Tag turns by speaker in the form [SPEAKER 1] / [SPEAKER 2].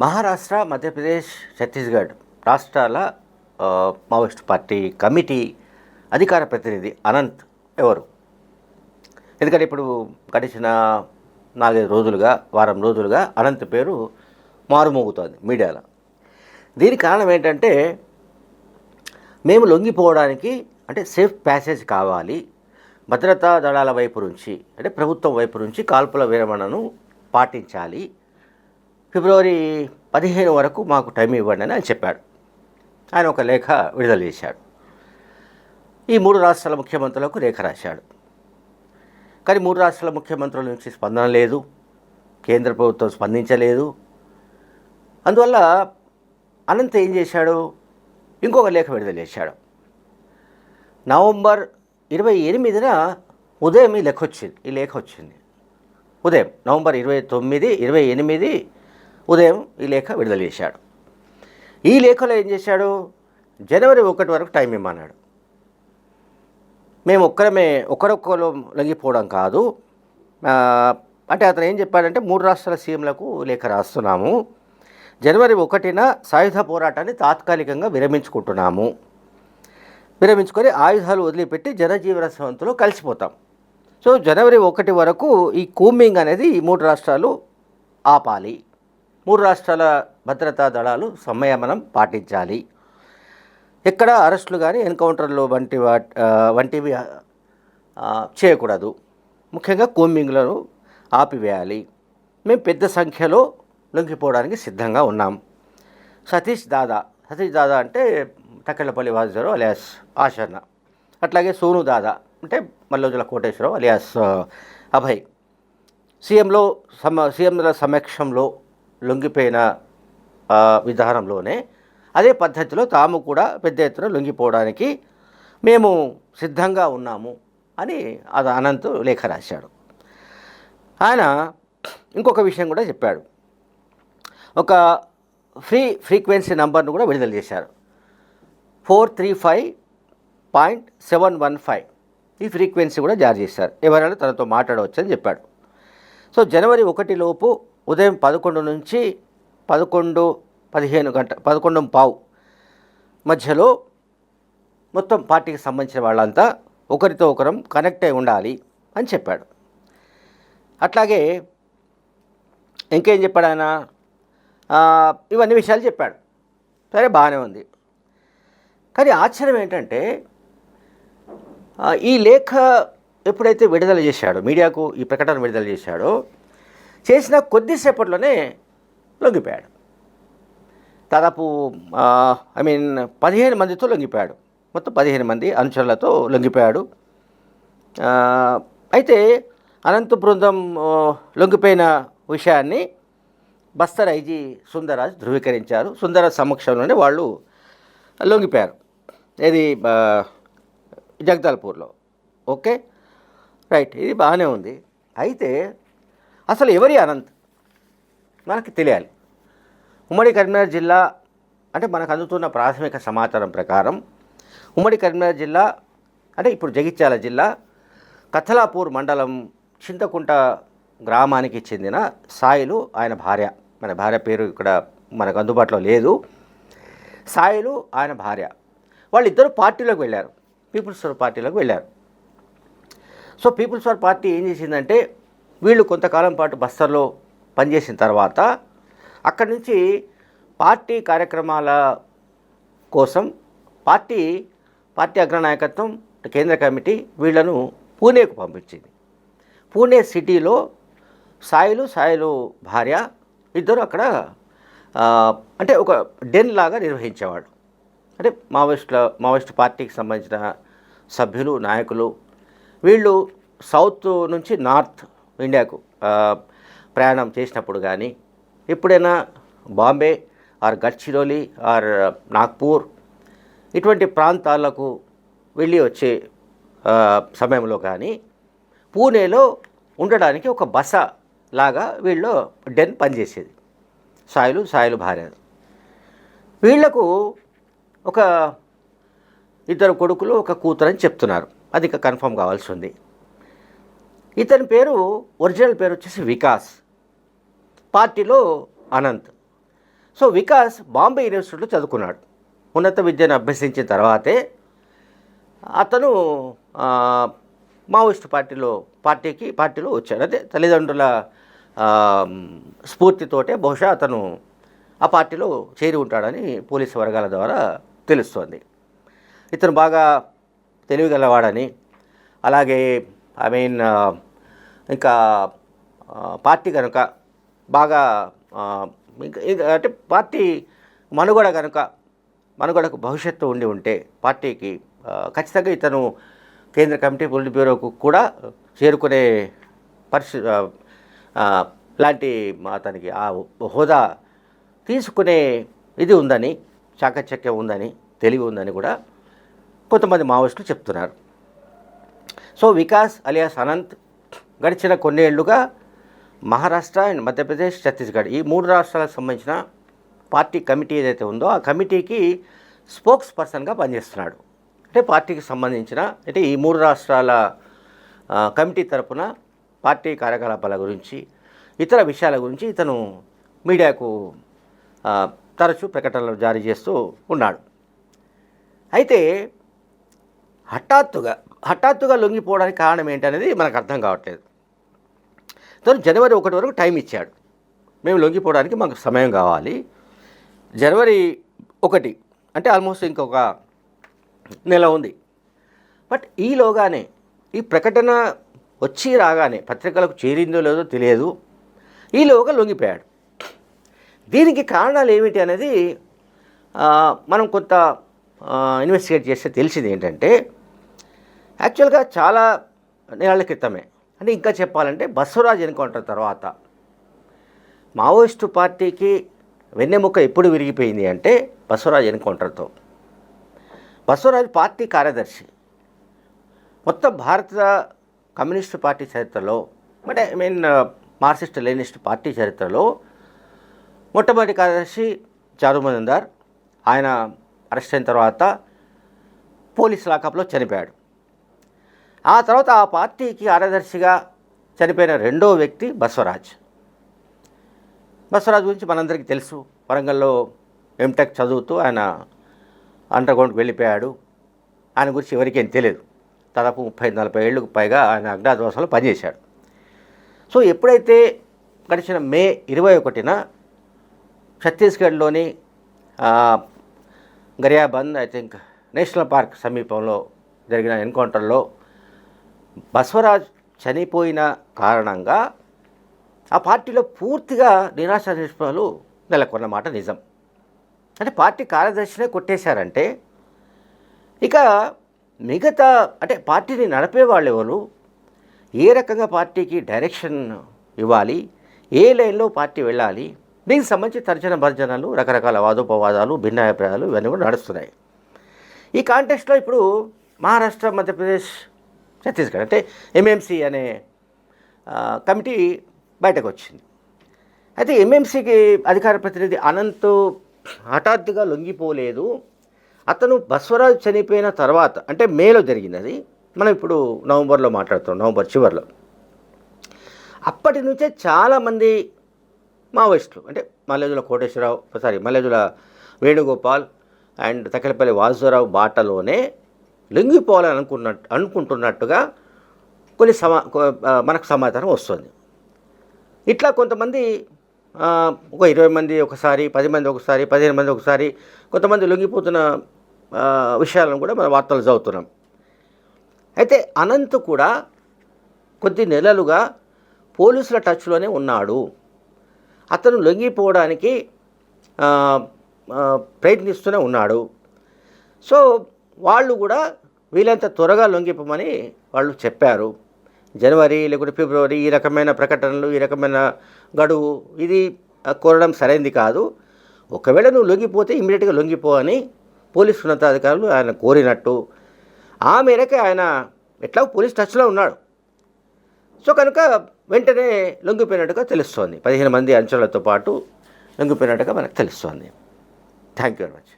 [SPEAKER 1] మహారాష్ట్ర మధ్యప్రదేశ్ ఛత్తీస్గఢ్ రాష్ట్రాల Maoist party committee అధికార ప్రతినిధి అనంత్ ఎవరు? ఎందుకంటే ఇప్పుడు గడిచిన నాలుగైదు రోజులుగా వారం రోజులుగా అనంత్ పేరు మారుమోగుతోంది మీడియాలో. దీనికి కారణం ఏంటంటే మేము లొంగిపోవడానికి అంటే సేఫ్ ప్యాసేజ్ కావాలి భద్రతా దళాల వైపు నుంచి అంటే ప్రభుత్వం వైపు నుంచి కాల్పుల విరమణను పాటించాలి ఫిబ్రవరి పదిహేను వరకు మాకు టైం ఇవ్వండి అని ఆయన చెప్పాడు. ఆయన ఒక లేఖ విడుదల చేశాడు. ఈ మూడు రాష్ట్రాల ముఖ్యమంత్రులకు లేఖ రాశాడు. కానీ మూడు రాష్ట్రాల ముఖ్యమంత్రుల నుంచి స్పందన లేదు. కేంద్ర ప్రభుత్వం స్పందించలేదు. అందువల్ల అనంత్ ఏం చేశాడు? ఇంకొక లేఖ విడుదల చేశాడు. నవంబర్ ఇరవై ఎనిమిదిన ఉదయం ఈ లేఖ వచ్చింది. ఈ లేఖ వచ్చింది. ఉదయం నవంబర్ ఇరవై తొమ్మిది ఇరవై ఎనిమిది ఉదయం ఈ లేఖ విడుదల చేశాడు. ఈ లేఖలో ఏం చేశాడు? జనవరి ఒకటి వరకు టైం ఇమ్మన్నాడు. మేము ఒక్కరమే ఒకరొక్కరు లొంగిపోవడం కాదు. అంటే అతను ఏం చెప్పాడంటే మూడు రాష్ట్రాల సీఎంలకు లేఖ రాస్తున్నాము. జనవరి ఒకటిన సాయుధ పోరాటాన్ని తాత్కాలికంగా విరమించుకుంటున్నాము. విరమించుకొని ఆయుధాలు వదిలిపెట్టి జనజీవన స్రవంతిలో కలిసిపోతాం. సో జనవరి ఒకటి వరకు ఈ కూమింగ్ అనేది ఈ మూడు రాష్ట్రాలు ఆపాలి. మూడు రాష్ట్రాల భద్రతా దళాలు సంయమనం పాటించాలి. ఎక్కడ అరెస్టులు కానీ ఎన్కౌంటర్లు వంటి వంటివి చేయకూడదు. ముఖ్యంగా కూంబింగ్లను ఆపివేయాలి. మేము పెద్ద సంఖ్యలో లొంగిపోవడానికి సిద్ధంగా ఉన్నాం. సతీష్ దాదా. సతీష్ దాదా అంటే తక్కెళ్ళపల్లి వాసుగారు అలియాస్ ఆశన్న. అట్లాగే సోను దాదా అంటే మల్లోజుల కోటేశ్వరరావు అలియాస్ అభయ్. సీఎంలో సమ సీఎంల సమక్షంలో లొంగిపోయిన విధానంలోనే అదే పద్ధతిలో తాము కూడా పెద్ద ఎత్తున లొంగిపోవడానికి మేము సిద్ధంగా ఉన్నాము అని అది అనంత్ లేఖ రాశాడు. ఆయన ఇంకొక విషయం కూడా చెప్పాడు. ఒక ఫ్రీ ఫ్రీక్వెన్సీ నంబర్ను కూడా విడుదల చేశారు. Four three five point seven one five ఈ ఫ్రీక్వెన్సీ కూడా జారీ చేశారు. ఎవరైనా తనతో మాట్లాడవచ్చని చెప్పాడు. సో జనవరి ఒకటి లోపు ఉదయం పదకొండు నుంచి పదకొండు పదిహేను గంట పదకొండు పావు మధ్యలో మొత్తం పార్టీకి సంబంధించిన వాళ్ళంతా ఒకరితో ఒకరం కనెక్ట్ అయి ఉండాలి అని చెప్పాడు. అట్లాగే ఇంకేం చెప్పాడు ఆయన? ఇవన్నీ విషయాలు చెప్పాడు. సరే బాగానే ఉంది. కానీ ఆశ్చర్యం ఏంటంటే ఈ లేఖ ఎప్పుడైతే విడుదల చేశాడో మీడియాకు ఈ ప్రకటన విడుదల చేశాడో చేసిన కొద్దిసేపట్లోనే లొంగిపోయాడు. దాదాపు ఐ మీన్ పదిహేను మందితో లొంగిపోయాడు. మొత్తం పదిహేను మంది అనుచరులతో లొంగిపోయాడు. అయితే అనంత బృందం లొంగిపోయిన విషయాన్ని బస్తర్ ఐజీ సుందరరాజు ధృవీకరించారు. సుందర సమక్షంలోనే వాళ్ళు లొంగిపోయారు. ఇది ఆ, జగదల్పూర్లో. ఓకే? రైట్ ఇది బాగానే ఉంది. అయితే అసలు ఎవరి అనంత్? మనకి తెలియాలి. ఉమ్మడి కరీంనగర్ జిల్లా అంటే మనకు అందుతున్న ప్రాథమిక సమాచారం ప్రకారం ఉమ్మడి కరీంనగర్ జిల్లా అంటే ఇప్పుడు జగిత్యాల జిల్లా కథలాపూర్ మండలం చింతకుంట గ్రామానికి చెందిన సాయిలు ఆయన భార్య. మన భార్య పేరు ఇక్కడ మనకు అందుబాటులో లేదు. సాయిలు ఆయన భార్య. వాళ్ళిద్దరు పార్టీలోకి వెళ్ళారు. పీపుల్స్ పార్టీలోకి వెళ్ళారు. సో పీపుల్స్ ఫర్ పార్టీ ఏం చేసిందంటే వీళ్ళు కొంతకాలం పాటు బస్తర్లో పనిచేసిన తర్వాత అక్కడి నుంచి పార్టీ కార్యక్రమాల కోసం పార్టీ పార్టీ అగ్రనాయకత్వం కేంద్ర కమిటీ వీళ్ళను పూణేకు పంపించింది. పూణే సిటీలో సాయిలు సాయిలు భార్య ఇద్దరు అక్కడ అంటే ఒక డెన్ లాగా నిర్వహించేవాడు అంటే మావోయిస్టుల మావోయిస్ట్ పార్టీకి సంబంధించిన సభ్యులు నాయకులు వీళ్ళు సౌత్ నుంచి నార్త్ ఇండియాకు ప్రయాణం చేసినప్పుడు కానీ ఎప్పుడైనా బాంబే ఆర్ గడ్చిరోలి ఆర్ నాగ్పూర్ ఇటువంటి ప్రాంతాలకు వెళ్ళి వచ్చే సమయంలో కానీ పూణేలో ఉండడానికి ఒక బస లాగా వీళ్ళు డెన్ పనిచేసేది. సాయిలు సాయిలు భార్య వీళ్ళకు ఒక ఇద్దరు కొడుకులు ఒక కూతురు అని చెప్తున్నారు. అది ఇంకా కన్ఫర్మ్ కావాల్సి ఉంది. ఇతని పేరు ఒరిజినల్ పేరు వచ్చేసి వికాస్. పార్టీలో అనంత్. సో వికాస్ బాంబే యూనివర్సిటీలో చదువుకున్నాడు. ఉన్నత విద్యను అభ్యసించిన తర్వాతే అతను మావోయిస్ట్ పార్టీలో పార్టీకి పార్టీలో వచ్చాడు. అదే తల్లిదండ్రుల స్ఫూర్తితోటే బహుశా అతను ఆ పార్టీలో చేరి ఉంటాడని పోలీసు వర్గాల ద్వారా తెలుస్తోంది. ఇతను బాగా తెలివిగలవాడని అలాగే ఐ మీన్ uh, ఇంకా uh, పార్టీ కనుక బాగా uh, ఇంకా అంటే పార్టీ మనుగడ కనుక మనుగడకు భవిష్యత్తు ఉండి ఉంటే పార్టీకి ఖచ్చితంగా ఇతను కేంద్ర కమిటీ పొలిట్ బ్యూరోకు కూడా చేరుకునే పరిస్థితి లాంటి అతనికి ఆ హోదా తీసుకునే ఇది ఉందని చాకచక్యం ఉందని తెలివి ఉందని కూడా కొంతమంది మావోయిస్టులు చెప్తున్నారు. సో వికాస్ అలియాస్ అనంత్ గడిచిన కొన్నేళ్ళుగా మహారాష్ట్ర అండ్ మధ్యప్రదేశ్ ఛత్తీస్గఢ్ ఈ మూడు రాష్ట్రాలకు సంబంధించిన పార్టీ కమిటీ ఏదైతే ఉందో ఆ కమిటీకి స్పోక్స్ పర్సన్గా పనిచేస్తున్నాడు. అంటే పార్టీకి సంబంధించిన అంటే ఈ మూడు రాష్ట్రాల కమిటీ తరపున పార్టీ కార్యకలాపాల గురించి ఇతర విషయాల గురించి ఇతను మీడియాకు తరచూ ప్రకటనలు జారీ చేస్తూ ఉన్నాడు. అయితే హఠాత్తుగా హఠాత్తుగా లొంగిపోవడానికి కారణం ఏంటనేది మనకు అర్థం కావట్లేదు. తను జనవరి ఒకటి వరకు టైం ఇచ్చాడు. మేము లొంగిపోవడానికి మాకు సమయం కావాలి. జనవరి ఒకటి అంటే ఆల్మోస్ట్ ఇంకొక నెల ఉంది. బట్ ఈలోగానే ఈ ప్రకటన వచ్చి రాగానే పత్రికలకు చేరిందో లేదో తెలియదు. ఈలోగా లొంగిపోయాడు. దీనికి కారణాలు ఏమిటి అనేది మనం కొంత ఇన్వెస్టిగేట్ చేస్తే తెలిసింది ఏంటంటే యాక్చువల్గా చాలా నెలల క్రితమే. అంటే ఇంకా చెప్పాలంటే బస్వరాజ్ ఎన్కౌంటర్ తర్వాత. మావోయిస్టు పార్టీకి వెన్నెముక ఎప్పుడు విరిగిపోయింది అంటే బస్వరాజ్ ఎన్కౌంటర్తో. బస్వరాజ్ పార్టీ కార్యదర్శి. మొత్తం భారత కమ్యూనిస్టు పార్టీ చరిత్రలో అంటే I mean uh, Marxist Leninist party చరిత్రలో మొట్టమొదటి కార్యదర్శి చారు మజుందార్ ఆయన అరెస్ట్ అయిన తర్వాత పోలీస్ లాకప్లో చనిపోయాడు. ఆ తర్వాత ఆ పార్టీకి ఆరదర్శిగా చనిపోయిన రెండో వ్యక్తి బస్వరాజ్. బస్వరాజ్ గురించి మనందరికీ తెలుసు. వరంగల్లో ఎంటెక్ చదువుతూ ఆయన అండర్ గ్రౌండ్కి వెళ్ళిపోయాడు. ఆయన గురించి ఎవరికేం తెలియదు దాదాపు ముప్పై నలభై ఏళ్ళకు పైగా ఆయన అజ్ఞాతవాసంలో పనిచేశాడు. సో ఎప్పుడైతే గడిచిన మే ఇరవై ఒకటిన ఛత్తీస్గఢ్లోని Gariaband I think national park సమీపంలో జరిగిన ఎన్కౌంటర్లో బసవరాజ్ చనిపోయిన కారణంగా ఆ పార్టీలో పూర్తిగా నిరాశ నిష్పలు నెలకొన్నమాట నిజం. అంటే పార్టీ కార్యదర్శినే కొట్టేశారంటే ఇక మిగతా అంటే పార్టీని నడిపే వాళ్ళు ఎవరు? ఏ రకంగా పార్టీకి డైరెక్షన్ ఇవ్వాలి? ఏ లైన్లో పార్టీ వెళ్ళాలి? దీనికి సంబంధించి తర్జన భర్జనలు రకరకాల వాదోపవాదాలు భిన్నాభిప్రాయాలు ఇవన్నీ కూడా నడుస్తున్నాయి. ఈ కాంటెస్ట్లో ఇప్పుడు మహారాష్ట్ర మధ్యప్రదేశ్ ఛత్తీస్గఢ్ అంటే ఎంఎంసీ అనే కమిటీ బయటకు వచ్చింది అయితే ఎంఎంసీకి అధికార ప్రతినిధి అనంత్ హఠాత్తుగా లొంగిపోలేదు. అతను బస్వరాజు చనిపోయిన తర్వాత అంటే మేలో జరిగింది అది మనం ఇప్పుడు నవంబర్లో మాట్లాడుతాం నవంబర్ చివరిలో. అప్పటి నుంచే చాలామంది మావోయిస్టులు అంటే మల్లెజుల కోటేశ్వరరావు సారీ మల్లెజుల వేణుగోపాల్ అండ్ తక్కలపల్లి వాసురావు బాటలోనే లొంగిపోవాలని అనుకున్నట్టు అనుకుంటున్నట్టుగా కొన్ని సమా కొ- మనకు సమాచారం వస్తుంది. ఇట్లా కొంతమంది ఒక ఇరవై మంది ఒకసారి పది మంది ఒకసారి పదిహేను మంది ఒకసారి కొంతమంది లొంగిపోతున్న విషయాలను కూడా మన వార్తలు చదువుతున్నాం. అయితే అనంత్ కూడా కొద్ది నెలలుగా పోలీసుల టచ్లోనే ఉన్నాడు. అతను లొంగిపోవడానికి ప్రయత్నిస్తూనే ఉన్నాడు. సో వాళ్ళు కూడా వీలంత త్వరగా లొంగిపోమని వాళ్ళు చెప్పారు. జనవరి లేకుంటే ఫిబ్రవరి ఈ రకమైన ప్రకటనలు ఈ రకమైన గడువు ఇది కోరడం సరైంది కాదు. ఒకవేళ నువ్వు లొంగిపోతే ఇమీడియట్గా లొంగిపో అని పోలీసు ఉన్నతాధికారులు ఆయన కోరినట్టు. ఆ మేరకే ఆయన ఎట్లా పోలీస్ టచ్లో ఉన్నాడు. సో కనుక వెంటనే లొంగిపోయినట్టుగా తెలుస్తోంది. పదిహేను మంది అంచనాలతో పాటు లొంగిపోయినట్టుగా మనకు తెలుస్తోంది. Thank you very much.